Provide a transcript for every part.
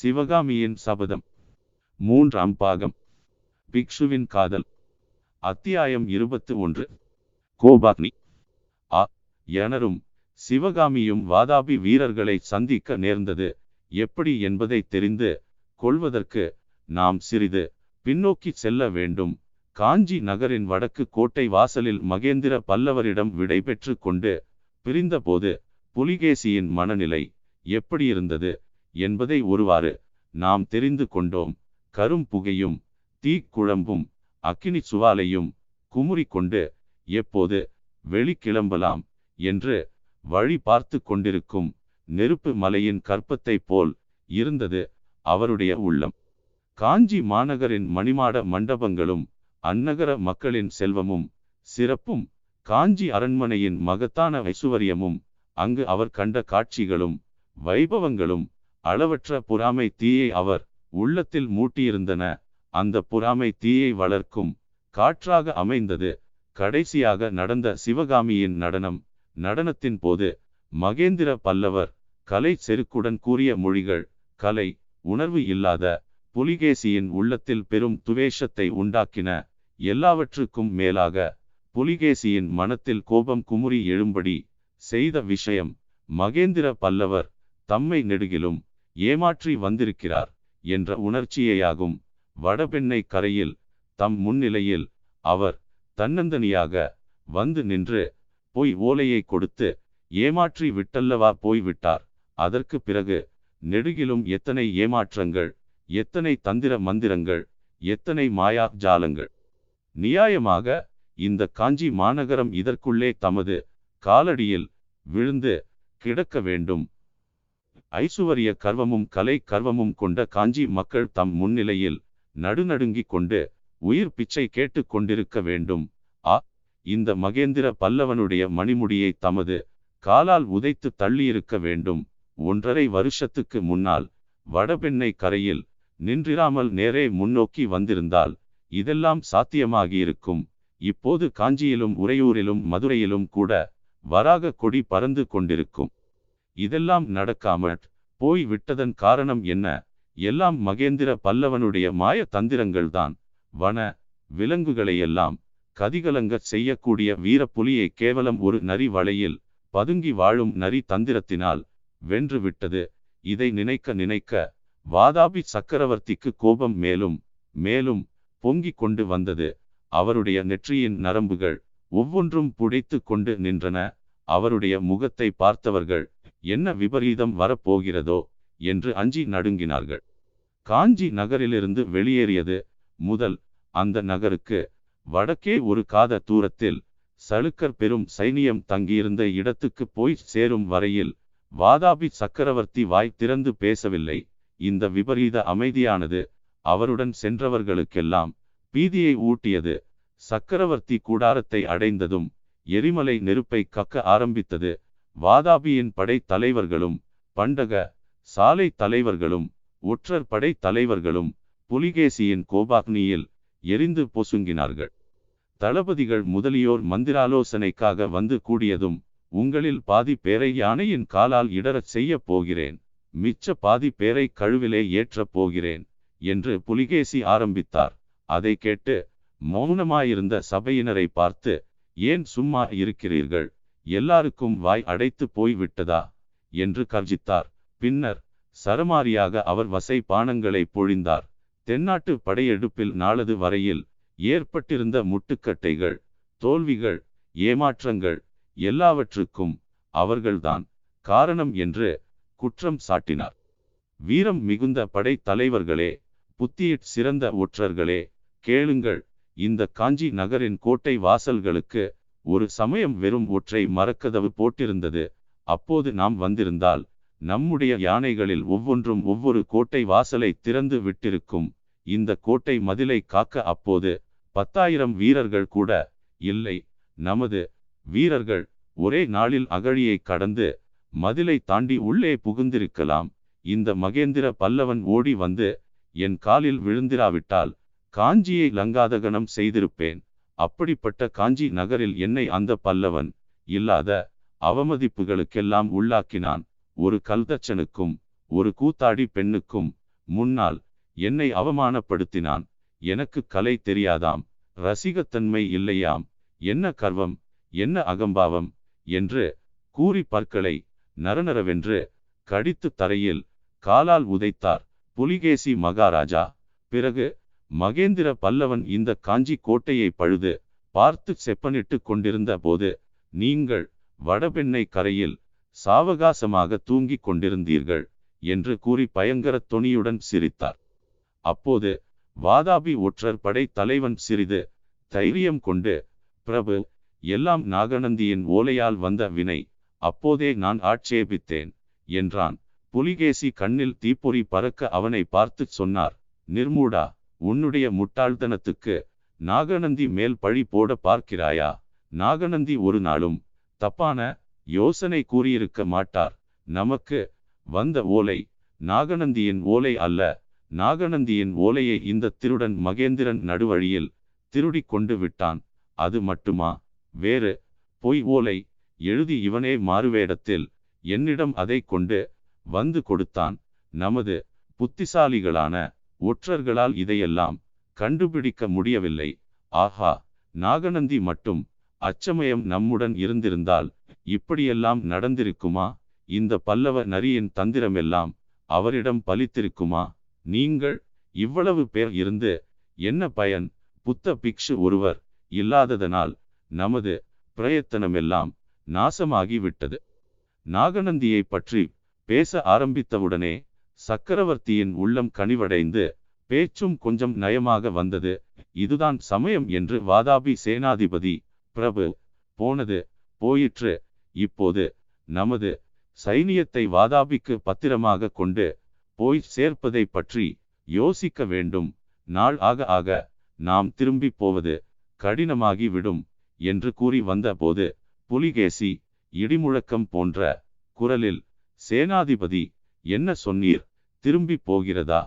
சிவகாமியின் சபதம். மூன்றாம் பாகம். பிக்ஷுவின் காதல். அத்தியாயம் இருபத்து ஒன்று. கோபாக்னி. ஆ எனரும் சிவகாமியும் வாதாபி வீரர்களை சந்திக்க நேர்ந்தது. எப்படி என்பதை தெரிந்து கொள்வதற்கு நாம் சிறிது பின்னோக்கி செல்ல வேண்டும். காஞ்சி நகரின் வடக்கு கோட்டை வாசலில் மகேந்திர பல்லவரிடம் விடைபெற்று கொண்டு பிரிந்தபோது புலிகேசியின் மனநிலை எப்படியிருந்தது என்பதை ஒருவாறு நாம் தெரிந்து கொண்டோம். கரும் புகையும் தீக்குழம்பும் அக்கினி சுவாலையும் குமுறி கொண்டு எப்போது வெளிக்கிளம்பலாம் என்று வழி பார்த்து கொண்டிருக்கும் நெருப்பு மலையின் கற்பத்தைப் போல் இருந்தது அவருடைய உள்ளம். காஞ்சி மாநகரின் மணிமாட மண்டபங்களும் அந்நகர மக்களின் செல்வமும் சிறப்பும் காஞ்சி அரண்மனையின் மகத்தான ஐசுவரியமும் அங்கு அவர் கண்ட காட்சிகளும் வைபவங்களும் அளவற்ற பொறாமை தீயை அவர் உள்ளத்தில் மூட்டியிருந்தன. அந்த பொறாமை தீயை வளர்க்கும் காற்றாக அமைந்தது. கடைசியாக நடந்த சிவகாமியின் நடனம் நடனத்தின் போது மகேந்திர பல்லவர் கலை செருக்குடன் கூறிய மொழிகள் கலை உணர்வு இல்லாத புலிகேசியின் உள்ளத்தில் பெரும் துவேஷத்தை உண்டாக்கின. எல்லாவற்றுக்கும் மேலாக புலிகேசியின் மனத்தில் கோபம் குமுறி எழும்படி செய்த விஷயம் மகேந்திர பல்லவர் தம்மை நெடுகிலும் ஏமாற்றி வந்திருக்கிறார் என்ற உணர்ச்சியேயாகும். வடபெண்ணை கரையில் தம் முன்னிலையில் அவர் தன்னந்தனியாக வந்து நின்று பொய் ஓலையை கொடுத்து ஏமாற்றி விட்டல்லவா போய்விட்டார் அதற்கு பிறகு நெடுகிலும் எத்தனை ஏமாற்றங்கள் எத்தனை தந்திர மந்திரங்கள் எத்தனை மாயா ஜாலங்கள். நியாயமாக இந்த காஞ்சி மாநகரம் இதற்குள்ளே தமது காலடியில் விழுந்து கிடக்க வேண்டும். ஐசுவரிய கர்வமும் கலை கர்வமும் கொண்ட காஞ்சி மக்கள் தம் முன்னிலையில் நடுநடுங்கிக் கொண்டு உயிர் பிச்சை கேட்டு கொண்டிருக்க வேண்டும். ஆ இந்த மகேந்திர பல்லவனுடைய மணிமுடியை தமது காலால் உதைத்து தள்ளியிருக்க வேண்டும். ஒன்றரை வருஷத்துக்கு முன்னால் வடபெண்ணை கரையில் நின்றிராமல் நேரே முன்னோக்கி வந்திருந்தால் இதெல்லாம் சாத்தியமாகியிருக்கும். இப்போது காஞ்சியிலும் உறையூரிலும் மதுரையிலும் கூட வராக கொடி பறந்து கொண்டிருக்கும். இதெல்லாம் நடக்காமற் போய் விட்டதன் காரணம் என்ன? எல்லாம் மகேந்திர பல்லவனுடைய மாய தந்திரங்கள்தான். வன விலங்குகளையெல்லாம் கதிகலங்கச் செய்யக்கூடிய வீர புலியை கேவலம் ஒரு நரி வலையில் பதுங்கி வாழும் நரி தந்திரத்தினால் வென்று விட்டது. இதை நினைக்க நினைக்க வாதாபி சக்கரவர்த்திக்கு கோபம் மேலும் மேலும் பொங்கிக் கொண்டு வந்தது. அவருடைய நெற்றியின் நரம்புகள் ஒவ்வொன்றும் புடைத்து கொண்டு நின்றன. அவருடைய முகத்தை பார்த்தவர்கள் என்ன விபரீதம் வரப்போகிறதோ என்று அஞ்சி நடுங்கினார்கள். காஞ்சி நகரிலிருந்து வெளியேறியது முதல் அந்த நகருக்கு வடக்கே ஒரு காத தூரத்தில் சளுக்கர் பெரும் சைனியம் தங்கியிருந்த இடத்துக்கு போய் சேரும் வரையில் வாதாபி சக்கரவர்த்தி வாய் திறந்து பேசவில்லை. இந்த விபரீத அமைதியானது அவருடன் சென்றவர்களுக்கெல்லாம் பீதியை ஊட்டியது. சக்கரவர்த்தி கூடாரத்தை அடைந்ததும் எரிமலை நெருப்பை கக்க ஆரம்பித்தது. வாதாபியின் படை தலைவர்களும் பண்டக சாலை தலைவர்களும் ஒற்றர் படை தலைவர்களும் புலிகேசியின் கோபாக்னியில் எரிந்து பொசுங்கினார்கள். தளபதிகள் முதலியோர் மந்திராலோசனைக்காக வந்து கூடியதும் உங்களில் பாதி பேரை யானையின் காலால் இடரச் செய்ய போகிறேன் மிச்ச பாதி பேரை கழுவிலே ஏற்றப் போகிறேன் என்று புலிகேசி ஆரம்பித்தார். அதை கேட்டு மௌனமாயிருந்த சபையினரை பார்த்து ஏன் சும்மா இருக்கிறீர்கள்? எல்லாருக்கும் வாய் அடைத்து போய் விட்டதா? என்று கர்ஜித்தார். பின்னர் சரமாரியாக அவர் வசை பானங்களை பொழிந்தார். தென்னாட்டு படையெடுப்பில் நாளது வரையில் ஏற்பட்டிருந்த முட்டுக்கட்டைகள் தோல்விகள் ஏமாற்றங்கள் எல்லாவற்றுக்கும் அவர்கள்தான் காரணம் என்று குற்றம் சாட்டினார். வீரம் மிகுந்த படை தலைவர்களே புத்தியிற் சிறந்த ஒற்றர்களே கேளுங்கள். இந்த காஞ்சி நகரின் கோட்டை வாசல்களுக்கு ஒரு சமயம் வெறும் ஒற்றை மரக்கதவு போட்டிருந்தது. அப்போது நாம் வந்திருந்தால் நம்முடைய யானைகளில் ஒவ்வொன்றும் ஒவ்வொரு கோட்டை வாசலை திறந்து விட்டிருக்கும். இந்த கோட்டை மதிலை காக்க அப்போது பத்தாயிரம் வீரர்கள் கூட இல்லை. நமது வீரர்கள் ஒரே நாளில் அகழியை கடந்து மதிலை தாண்டி உள்ளே புகுந்திருக்கலாம். இந்த மகேந்திர பல்லவன் ஓடி வந்து என் காலில் விழுந்திராவிட்டால் காஞ்சியை லங்காதகனம் செய்திருப்பேன். அப்படிப்பட்ட காஞ்சி நகரில் என்னை அந்த பல்லவன் இல்லாத அவமதிப்புகளுக்கெல்லாம் உள்ளாக்கினான். ஒரு கல்தச்சனுக்கும் ஒரு கூத்தாடி பெண்ணுக்கும் முன்னால் என்னை அவமானப்படுத்தினான். எனக்கு கலை தெரியாதாம் ரசிகத்தன்மை இல்லையாம் என்ன கர்வம் என்ன அகம்பாவம் என்று கூறி பற்களை நரநரவென்று கடித்து தரையில் காலால் உதைத்தார் புலிகேசி மகாராஜா. பிறகு மகேந்திர பல்லவன் இந்த காஞ்சி கோட்டையை பழுது பார்த்து செப்பனிட்டு கொண்டிருந்த போது நீங்கள் வடபெண்ணை கரையில் சாவகாசமாக தூங்கிக் கொண்டிருந்தீர்கள் என்று கூறி பயங்கர தொனியுடன் சிரித்தார். அப்போது வாதாபி ஒற்றர் படை தலைவன் சிறிது தைரியம் கொண்டு பிரபு எல்லாம் நாகநந்தியின் ஓலையால் வந்த வினை அப்போதே நான் ஆட்சேபித்தேன் என்றான். புலிகேசி கண்ணில் தீப்பொறி பறக்க அவனை பார்த்து சொன்னார் நிர்மூடா உன்னுடைய முட்டாள்தனத்துக்கு நாகநந்தி மேல் பழி போட பார்க்கிறாயா? நாகநந்தி ஒரு நாளும் தப்பான யோசனை கூறியிருக்க மாட்டார். நமக்கு வந்த ஓலை நாகநந்தியின் ஓலை அல்ல. நாகநந்தியின் ஓலையை இந்த திருடன் மகேந்திரன் நடுவழியில் திருடி கொண்டு விட்டான். அது மட்டுமா? வேறு. பொய் ஓலை எழுதி இவனே மாறுவேடத்தில் என்னிடம் அதை கொண்டு வந்து கொடுத்தான். நமது புத்திசாலிகளான ஒற்றர்களால் இதையெல்லாம் கண்டுபிடிக்க முடியவில்லை. ஆஹா நாகநந்தி மட்டும் அச்சமயம் நம்முடன் இருந்திருந்தால் இப்படியெல்லாம் நடந்திருக்குமா? இந்த பல்லவ நரியின் தந்திரமெல்லாம் அவரிடம் பலித்திருக்குமா? நீங்கள் இவ்வளவு பேர் இருந்து என்ன பயன்? புத்த பிக்ஷு ஒருவர் இல்லாததனால் நமது பிரயத்தனமெல்லாம் நாசமாகிவிட்டது. நாகநந்தியை பற்றி பேச ஆரம்பித்தவுடனே சக்கரவர்த்தியின் உள்ளம் கனிவடைந்து பேச்சும் கொஞ்சம் நயமாக வந்தது. இதுதான் சமயம் என்று வாதாபி சேனாதிபதி பிரபு போனது. போயிற்று. இப்போது நமது சைனியத்தை வாதாபிக்கு பத்திரமாக கொண்டு போய் சேர்ப்பதை பற்றி யோசிக்க வேண்டும். நாள் ஆக ஆக நாம் திரும்பி போவது கடினமாகி விடும் என்று கூறி வந்தபோது புலிகேசி இடிமுழக்கம் போன்ற குரலில் சேனாதிபதி என்ன சொன்னீர்? திரும்பி போகிறதா?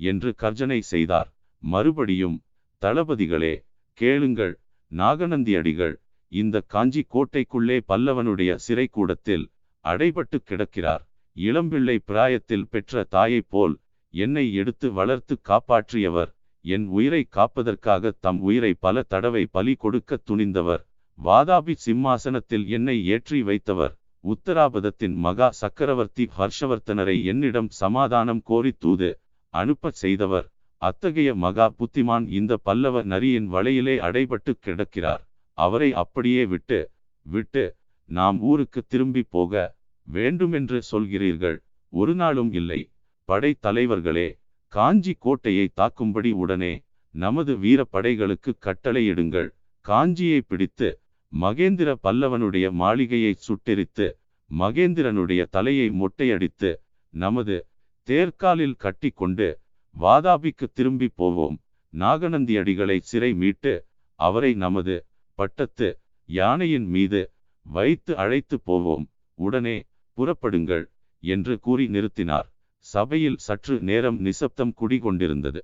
என்று கர்ஜனை செய்தார். மறுபடியும் தளபதிகளே கேளுங்கள். நாகநந்தியடிகள் இந்த காஞ்சி கோட்டைக்குள்ளே பல்லவனுடைய சிறைக்கூடத்தில் அடைபட்டு கிடக்கிறார். இளம்பிள்ளை பிராயத்தில் பெற்ற தாயைப் போல் என்னை எடுத்து வளர்த்து காப்பாற்றியவர் என் உயிரை காப்பதற்காக தம் உயிரை பல தடவை பலி கொடுக்க துணிந்தவர் வாதாபி சிம்மாசனத்தில் என்னை ஏற்றி வைத்தவர் உத்தராபதத்தின் மகா சக்கரவர்த்தி ஹர்ஷவர்த்தனரை என்னிடம் சமாதானம் கோரி தூது அனுப்பச் செய்தவர். அத்தகைய மகா புத்திமான் இந்த பல்லவ நரியின் வலையிலே அடைபட்டு கிடக்கிறார். அவரை அப்படியே விட்டு விட்டு நாம் ஊருக்கு திரும்பி போக வேண்டுமென்று சொல்கிறீர்கள். ஒரு நாளும் இல்லை. படை தலைவர்களே காஞ்சி கோட்டையை தாக்கும்படி உடனே நமது வீர படைகளுக்கு கட்டளையிடுங்கள். காஞ்சியை பிடித்து மகேந்திர பல்லவனுடைய மாளிகையை சுட்டெரித்து மகேந்திரனுடைய தலையை மொட்டையடித்து நமது தேர்காலில் கட்டி கொண்டு வாதாபிக்கு திரும்பி போவோம். நாகநந்தியடிகளை சிறை மீட்டு அவரை நமது பட்டத்து யானையின் மீது வைத்து அழைத்து போவோம். உடனே புறப்படுங்கள் என்று கூறி நிறுத்தினார். சபையில் சற்று நேரம் நிசப்தம் குடிகொண்டிருந்தது.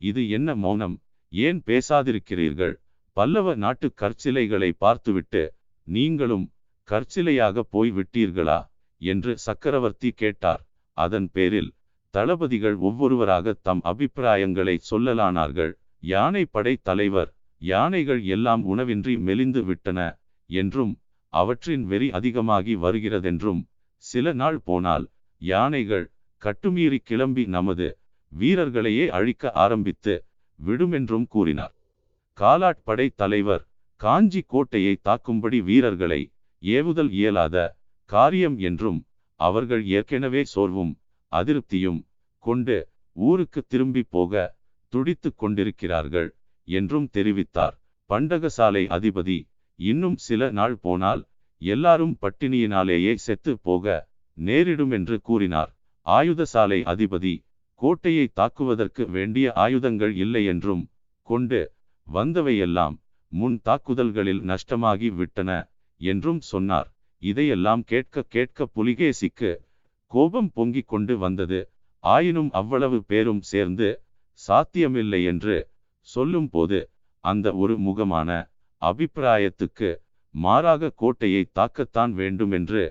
இது என்ன மௌனம்? ஏன் பேசாதிருக்கிறீர்கள்? பல்லவ நாட்டு கற்சிலைகளை பார்த்துவிட்டு நீங்களும் கற்சிலையாக போய் விட்டீர்களா என்று சக்கரவர்த்தி கேட்டார். அதன் பேரில் தளபதிகள் ஒவ்வொருவராக தம் அபிப்பிராயங்களை சொல்லலானார்கள். யானை படை தலைவர் யானைகள் எல்லாம் உணவின்றி மெலிந்து விட்டன என்றும் அவற்றின் வெறி அதிகமாகி வருகிறதென்றும் சில நாள் போனால் யானைகள் கட்டுமீறி கிளம்பி நமது வீரர்களையே அழிக்க ஆரம்பித்து விடுமென்றும் கூறினார். காலாட்படை தலைவர் காஞ்சி கோட்டையை தாக்கும்படி வீரர்களை ஏவுதல் இயலாத காரியம் என்றும் அவர்கள் ஏற்கனவே சோர்வும் அதிருப்தியும் கொண்டு ஊருக்கு திரும்பி போக துடித்து கொண்டிருக்கிறார்கள் என்றும் தெரிவித்தார். பண்டகசாலை அதிபதி இன்னும் சில நாள் போனால் எல்லாரும் பட்டினியினாலேயே செத்து போக நேரிடும் என்று கூறினார். ஆயுதசாலை அதிபதி கோட்டையை தாக்குவதற்கு வேண்டிய ஆயுதங்கள் இல்லை என்றும் கொண்டு வந்தவையெல்லாம் முன் தாக்குதல்களில் நஷ்டமாகி விட்டன என்றும் சொன்னார். இதையெல்லாம் கேட்க கேட்க புலிகேசிக்கு கோபம் பொங்கிக் கொண்டு வந்தது. ஆயினும் அவ்வளவு பேரும் சேர்ந்து சாத்தியமில்லை என்று சொல்லும்போது அந்த ஒரு முகமான அபிப்பிராயத்துக்கு மாறாக கோட்டையை தாக்கத்தான் வேண்டுமென்று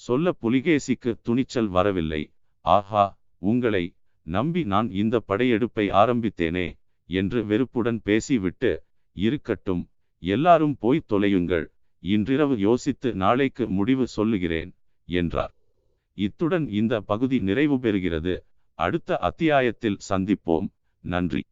சொல்ல புலிகேசிக்கு துணிச்சல் வரவில்லை. ஆஹா உங்களை நம்பி நான் இந்த படையெடுப்பை ஆரம்பித்தேனே. என்று வெறுப்புடன் பேசிவிட்டு இருக்கட்டும் எல்லாரும் போய் தொலையுங்கள் இன்றிரவு யோசித்து நாளைக்கு முடிவு சொல்லுகிறேன் என்றார். இத்துடன் இந்த பகுதி நிறைவு பெறுகிறது அடுத்த அத்தியாயத்தில் சந்திப்போம். நன்றி.